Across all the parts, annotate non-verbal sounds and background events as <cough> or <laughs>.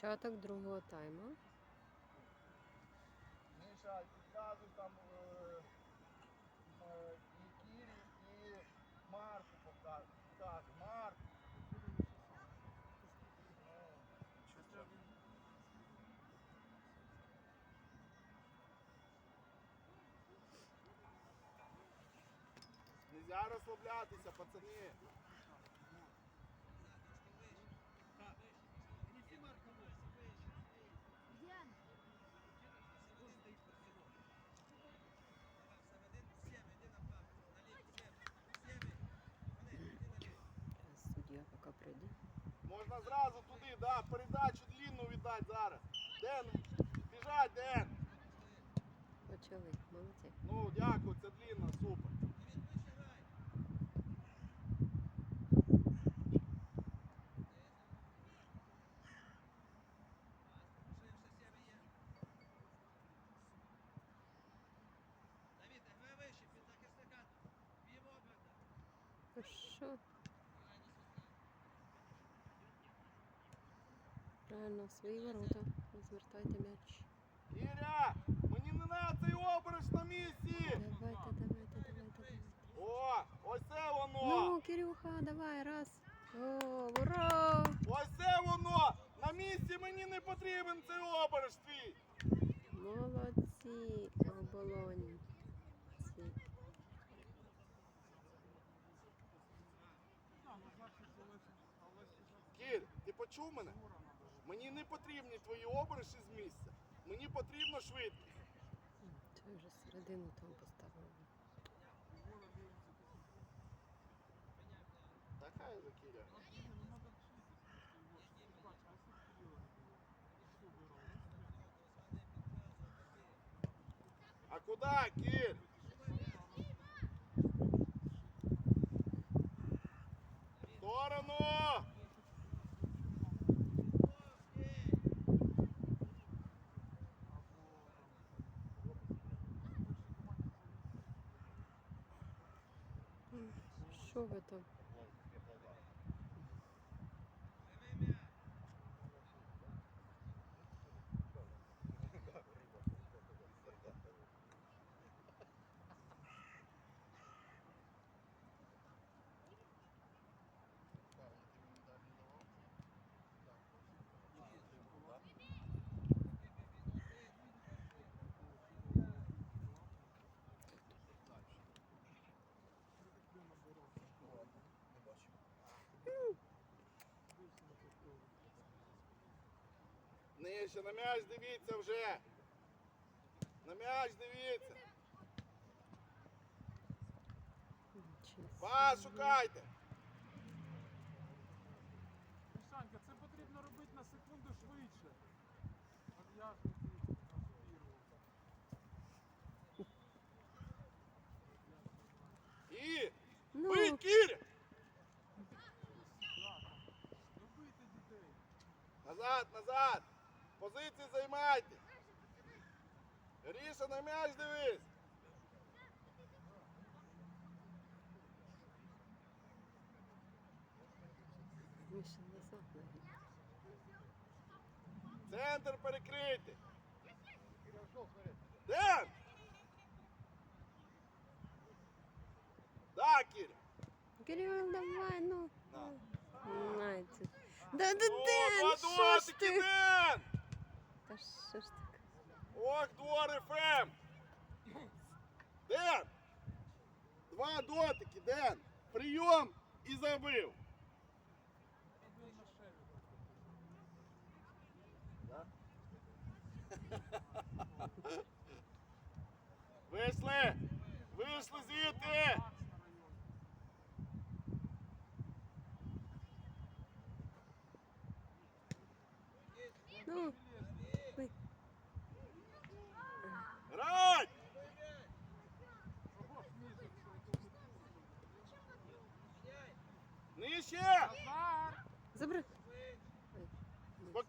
Початок другого тайму. Міша, підказуй там е, е, і Марку показуй. Підказуй. Марк. Нельзя розслаблятися, пацани. Зараз суддя поки прийде. Можна зразу туди, да, передачу длинну зараз. Ден, біжать, Ден. Почали. Молодці. Ну, дякую, це длинна, супер. Що? Правильно, в свої ворота. Розвертайте м'яч. Кіря, мені не треба цей обереш на місці. Давайте, давайте, давайте, давайте. О, ось це воно. Ну, Кирюха, давай, раз. О, ура! Ось це воно. На місці мені не потрібен цей обереш твій. Молодці, оболонь. Кір, ти почув мене? Мені не потрібні твої обережі з місця. Мені потрібно швидкість. Це вже середину там поставили. Така же Кіря. А куда, Кір? В Сторону! Що Нижче, на м'яч дивіться вже. На м'яч дивіться. Вас шукайте. Мішанька, це потрібно робити на секунду швидше. І Ну! Дітей. Назад, назад! Позиції займайте! Ріша на м'яч дивись! Центр перекритий! Ден! Да, Кіря! Кирил, давай, ну. На. Знаєте. Да, да, Ден, що ж ти? Ден! Та що ж таке? Ох, двор ФМ! Ден! Два дотики, Ден! Прийом і забив! Вийшли! Вийшли звідти! Ну,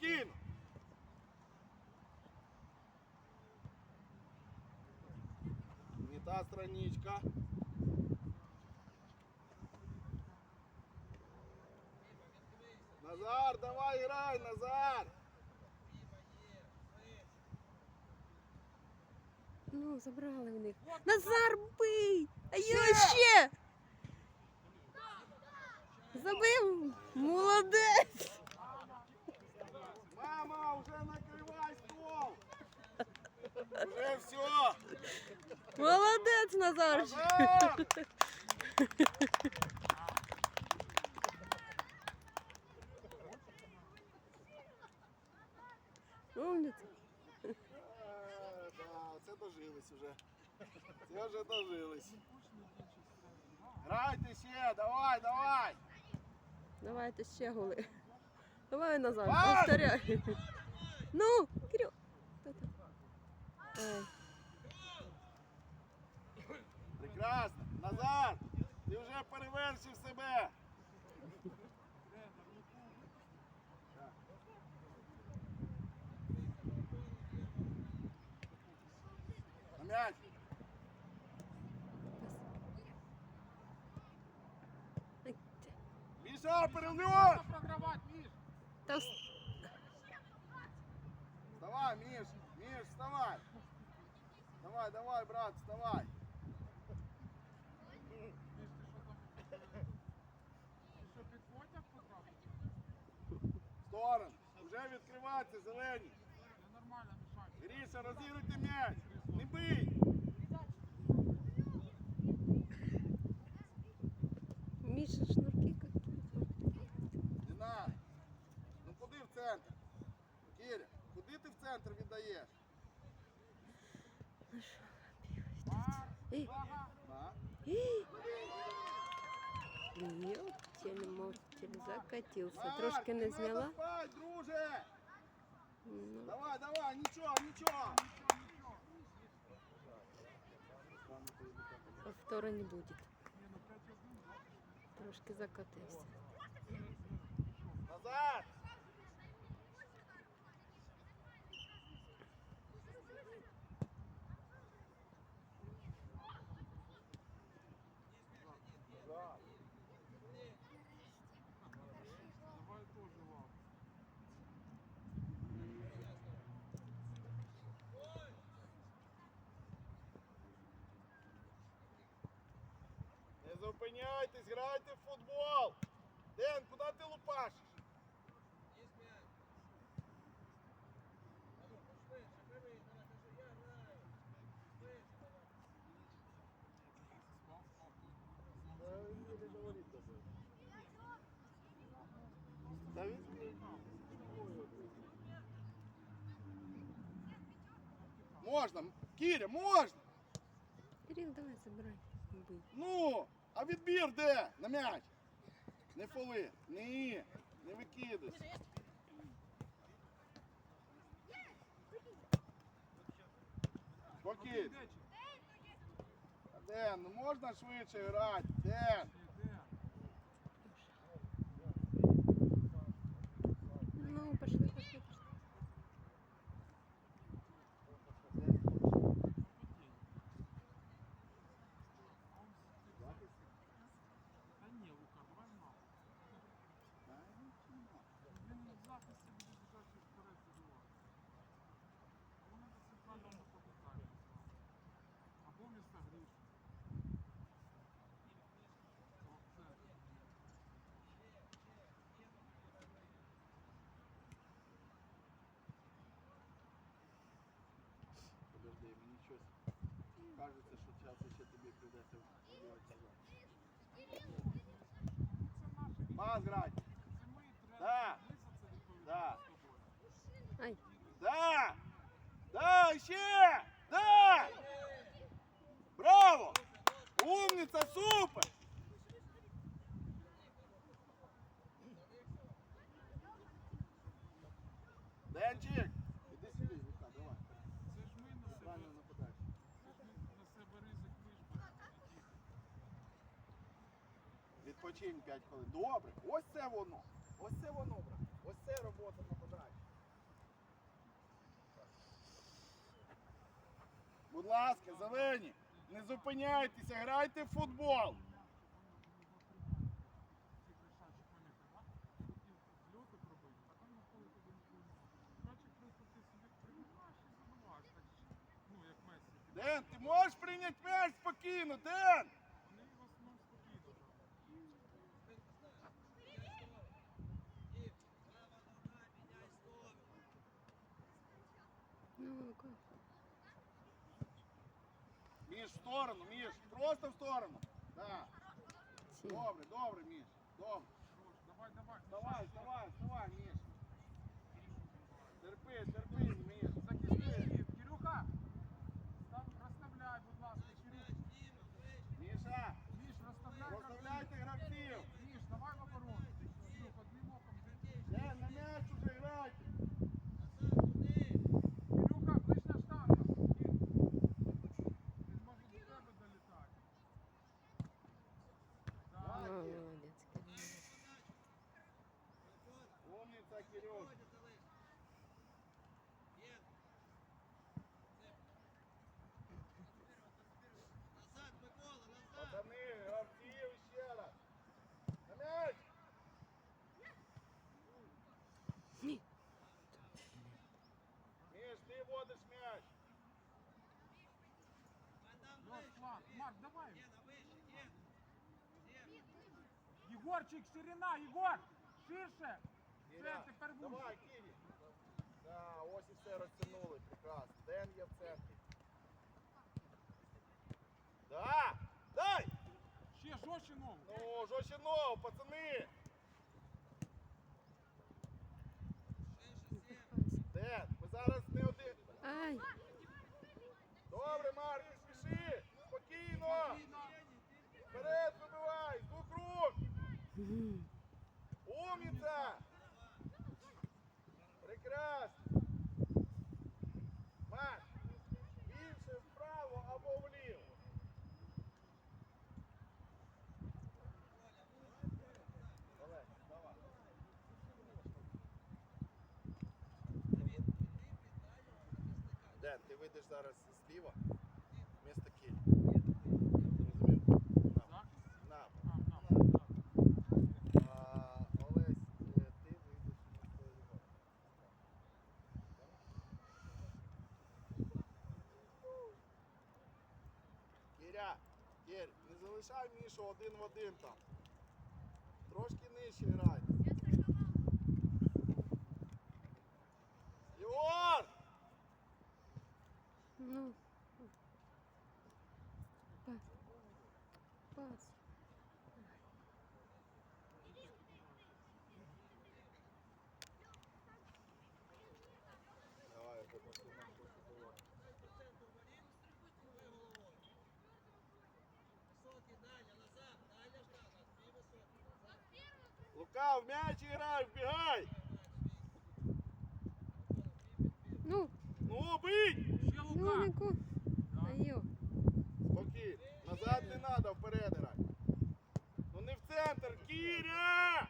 спокійно. Не та страничка. Назар, давай грай, Назар! Ну, забрали в. Назар бий! А я ще! Забив! Молодець! Уже все! Молодець, Назарчик! Назар! Умниця. Да, це дожились уже. Це вже дожились. Грайте ще, давай, давай! Давайте ще голи. Давай, Назар, повторяй. Ну, Кирил. Прекрасно! Назар! Ти вже перевершив себе! М'яч! Міша! Можна програвати, Міш! Миш, вставай! Давай, давай, брат, вставай! Що під потяг потрапив? В! Вже відкриватися, зелені! Нормально, Мішань. Гріша, розігруйте м'яч! Не бий! Міша, шнурки какие. Надо! Ну куди в центр? Кіря, куди ти в центр віддаєш? Марк, Ей, увага! На. ей. Ёптель-моптель, закатился. Марк, Трошки не надо зняла. спать, друже! Ну, Давай, давай, нічого, нічого! повтора не будет. Ні, ну 5-1, да? Трошки закатився. Назад! Зупиняйтесь, грайте в футбол! Ден, куди ти лупашиш? Та він- Можна, Кіря, можна! Кирил, давай забирай. Бий. Ну, а відбір де? На м'яч. Не фоли. Ні, не викидуй. Покид. Ден, ну можна швидше грати? Ден. іде. Ну, пошли, пошли, пошли. Та ні, Лука, давай нахуй. Він в захисті буде біжати вперед забивати. Вони до центрального нападають. Або місто Гріш. О, в центрі. Подожди, мені щось кажеться, що час ще тобі прийдеться Пас треба. Да. Да. Ай, Да! Да, ще! Да! Браво! Умниця, супер! Денчик! Іди сюди, Лука, давай. Це ж ми на себе, Правильно нападаєш. це ж ми на себе ризик вижбати. Відпочинь 5 хвилин. Добре, ось це воно. Ось це воно, брат. Ось це робота нападаюча. Будь ласка, зелені, не зупиняйтеся, грайте в футбол. Ден, ти можеш прийняти м'яч спокійно, Ден! Вони в основному спокійно. Ну, Лука. Міш, в сторону, Міш, просто в сторону. Да. добрый, Добре, добре, Міш. Добре. Давай, давай. Вставай, вставай, вставай, Міш. Терпи, терпи, Міш. Захисник, Кирюха, став, розставляй, будь ласка, Кирюх. Міша, Міш, розставляй розставляйте гравців. Міш, давай в оборону. Кирюх, одним оком. Ден, на м'яч уже грайте. Кирюха, ближня штанга. Кир. Він може до тебе долітати. О, Да. молодець. Кирило. Умниця, Кирюш. Пацани, гравців ще раз. На м'яч. Ні. Міш, ти водиш м'яч. Лёш, Марк, давай. Егорчик, ширина, Егор! Ширше! Все, тепер. Давай, Киви. Да, ось і все розтягнули. Прекрасно. Ден є в центрі. Да! Дай! Ще жорстче ногу. Ну, ногу, пацани! Ден, ми зараз не один. Ай! Добре, Марк, не спіши! Спокійно! Вперед вибивай! З рук! Умніця! Прекрасно! Маш, більше вправо або вліво. Ден, ти вийдеш зараз зліва, вместо кіль. Зрозумів? На, Захист? на. А, на, На. на. А, Олесь, е, ти вийдеш вместо Єгора. Кіря, Кір, не залишай Мішу один в один там. Трошки нижче грай. Єгор! Ну. Пас. Пас. Давай, я попрошу нам трохи було. Лука, в м'яч грай, вбігай! Ну, Ну, бий! Ще ну, Лука. Луку. Да. Айо. Спокійно. Назад не треба, вперед грай. Ну не в центр, Кіря!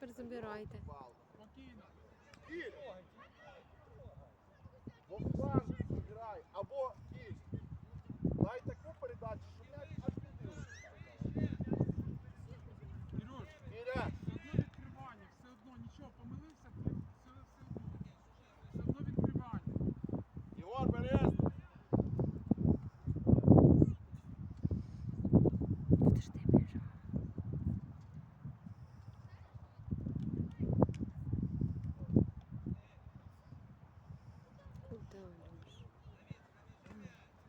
Тепер забирайте. Пал. Спокійно. Кіря! Во фланг грай, або кість. Дай таку передачу, щоб м'яч аж підбив. Кирюш, Кіря! все одно відкривання, все одно, нічого, помилився, все, все одно. Все одно відкривання. Єгор, Берез! Будеш ти біжав. Куда, Леш?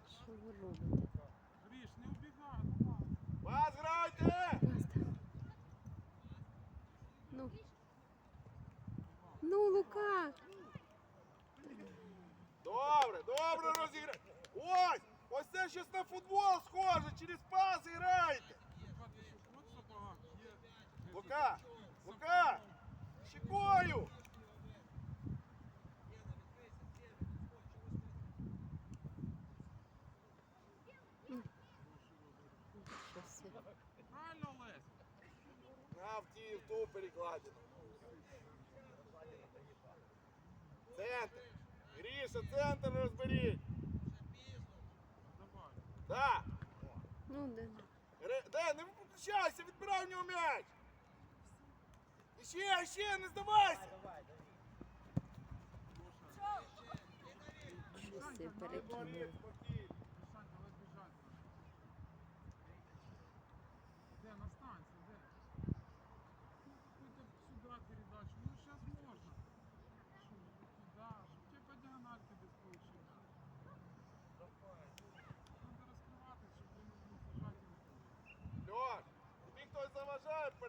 Що ви робите? Гріш, не убігай, ну ладно. Вас грайте! Баста. Ну. Ну, Лука! Добре, добре розіграй. Ось! Ось це щось на футбол схоже, через пас грайте. Лука, ти що, от сапога? Є. Лука! Лука! Щекою! Що все? Правильно, Олесь? На в ті, в ту перекладину. Центр. Гріша, центр розберіть. Да. Ну, да. Да, не виключайся, відбирай в нього м'яч. Іще, іще, не здавайся. Щось перекинув.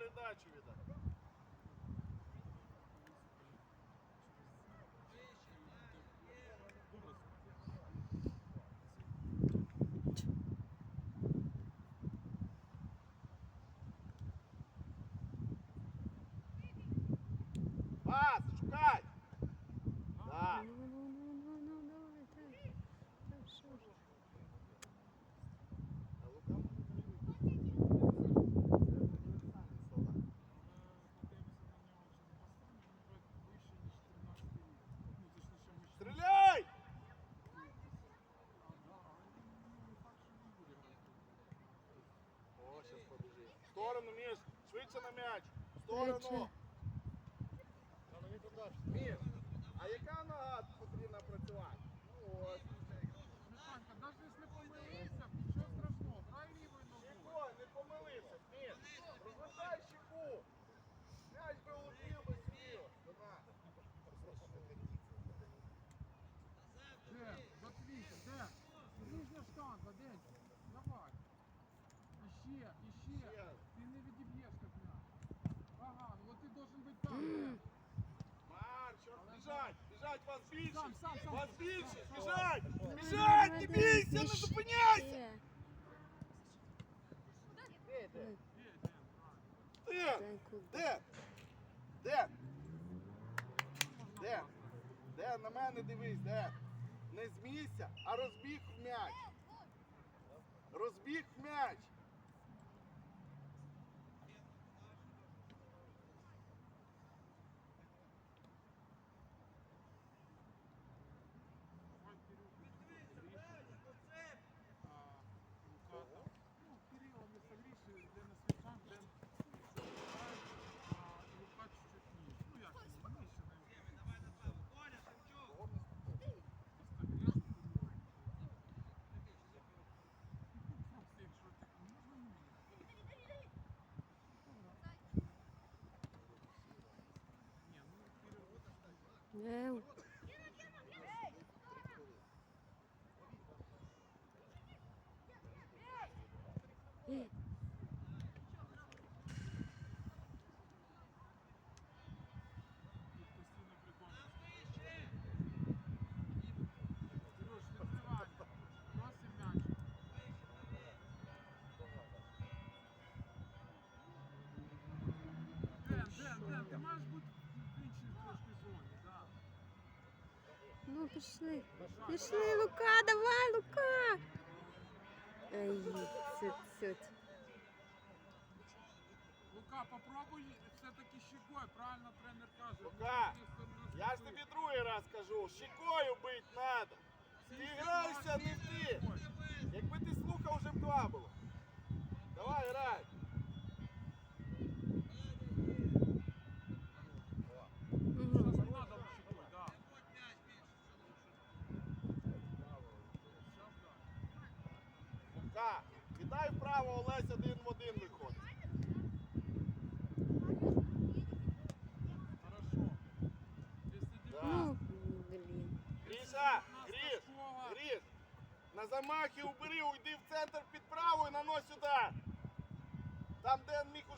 передачу віддати. сторону, Міш. Швидше на м'яч. В Сторону. Міш, а яка нога потрібна працювати? Ну ось. більше! Вас більше! Біжать! Біжать! Не бійся! Не ну зупиняйся! Де? Де? Де? Де? Де? На мене дивись, де? Не змійся, а розбіг в м'яч! Розбіг в м'яч! 因为 пішли. Пішли, Лука, давай, Лука. Ай, цють, цють. Лука, попробуй все-таки щекою, правильно тренер каже. Лука, я ж тобі другий раз кажу, щекою бить надо.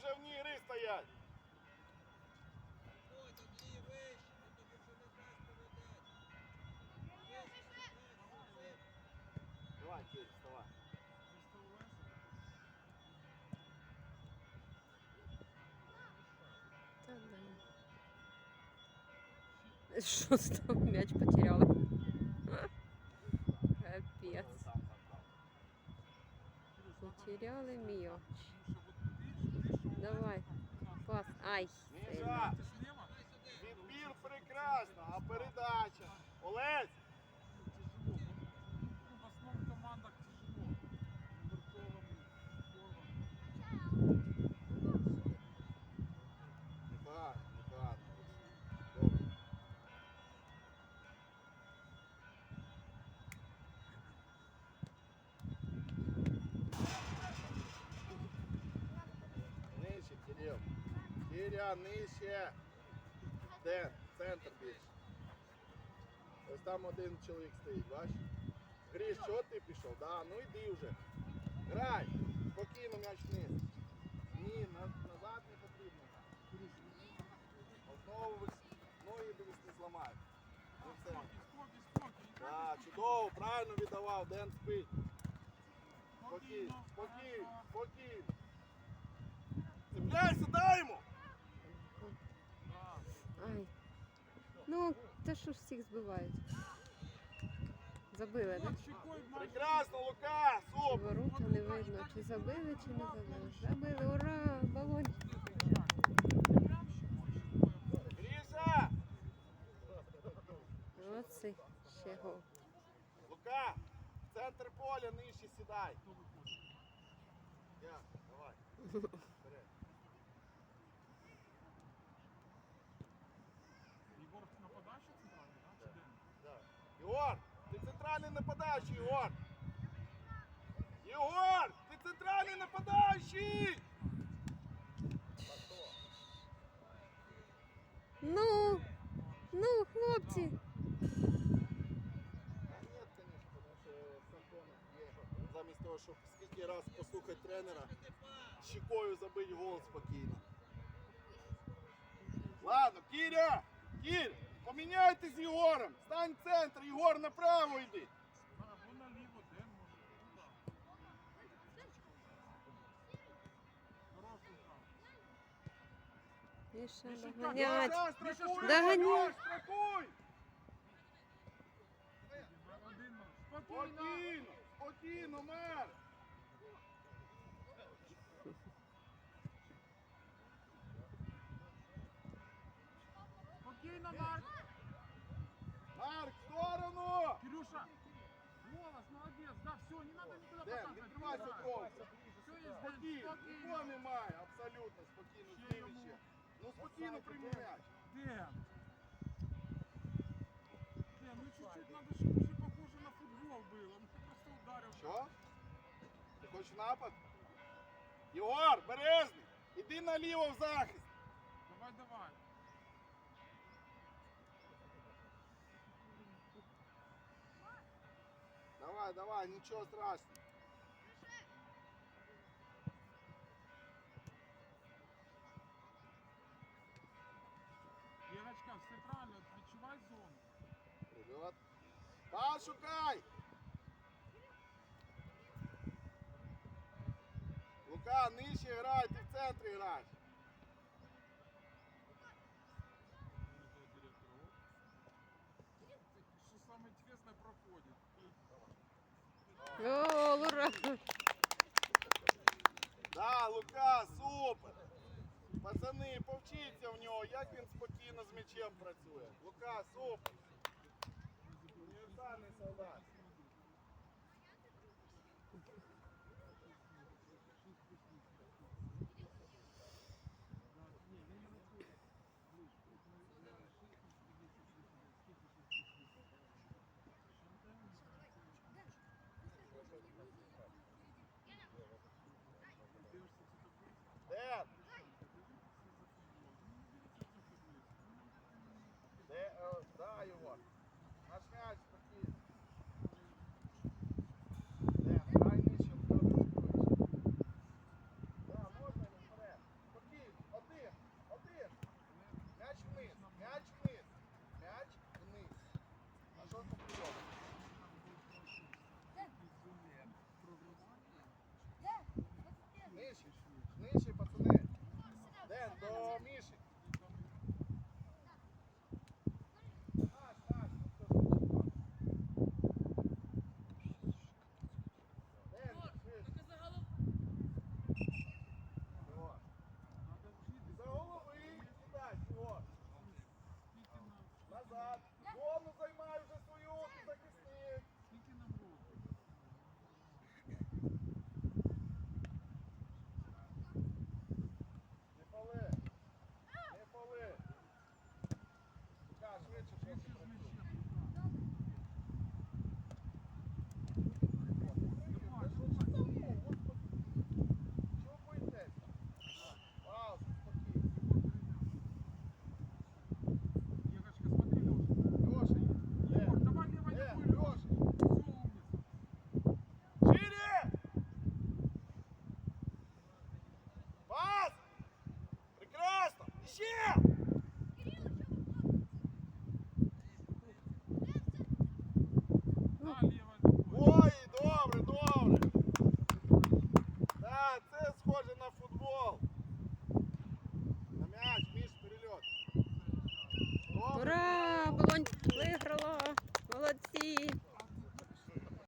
вже в нігри стоять. Давай, Кирилл, вставай. Та да. Что стал мяч потеряла? Капец. Потеряла мяч. Давай. Пас. Ай. Ніжа. Відбір прекрасно, а передача. Олесь. Ілля, нижче. Де? Центр більше. Ось там один чоловік стоїть, бачиш? Гріш, чого ти пішов? Да, ну йди вже. Грай. Спокійно м'яч вниз. Ні, назад не потрібно. Знову ноги дивись не зламають. Ну. Спокій, спокій, спокій. Так, чудово, правильно віддавав, Ден спить. Спокійно. спокійно, спокійно. Цепляйся, дай йому! Так. Ай. Ну, те, що ж всіх збивають. Забили, майже- Прекрасно, Лука, ворота не видно, чи забили, чи не забили. Забили, ура! Балонь. Гріша! Оце ще гол. Лука, в центр поля нижче сідай. Я, давай. Вперед. <laughs> Єгор нападаючий центральний, так? Чи де? Да. Єгор, ти центральний нападаючий, Єгор! Єгор, ти центральний нападаючий! Ну, ну, хлопці. Замість того, щоб скільки раз послухати тренера, щекою забити гол спокійно. Ладно, Кіря! Кір, поміняйтесь з Єгором! Стань в центр, Єгор направо йди! Так, Або наліво, де може. Ну, сторону! Кирюша. Голос, молодец. Да, все, не надо никуда Ден, показывать. відкривайся Играй. кров'ю. Все есть, Ден, Спокійно, спокійно. нікого немає, абсолютно спокійно, Ще зніми йому. ще. Ну спокійно прийми м'яч. Ден. Ден, ну чуть-чуть надо, чтобы уже похоже на футбол было. Ну ты просто ударил. Що? Ти хочеш напад? Єгор, Березний, іди наліво в захист. Давай, давай. Давай, давай, нічого страшного. Ірочка, все правильно, відчувай зону. Прильот. Пас шукай! Лука, нижче грай, ти в центрі граєш. О, Лура. Да, Лука, супер! Пацани, повчіться в нього, як він спокійно з м'ячем працює. Лука, супер! Універсальний солдат.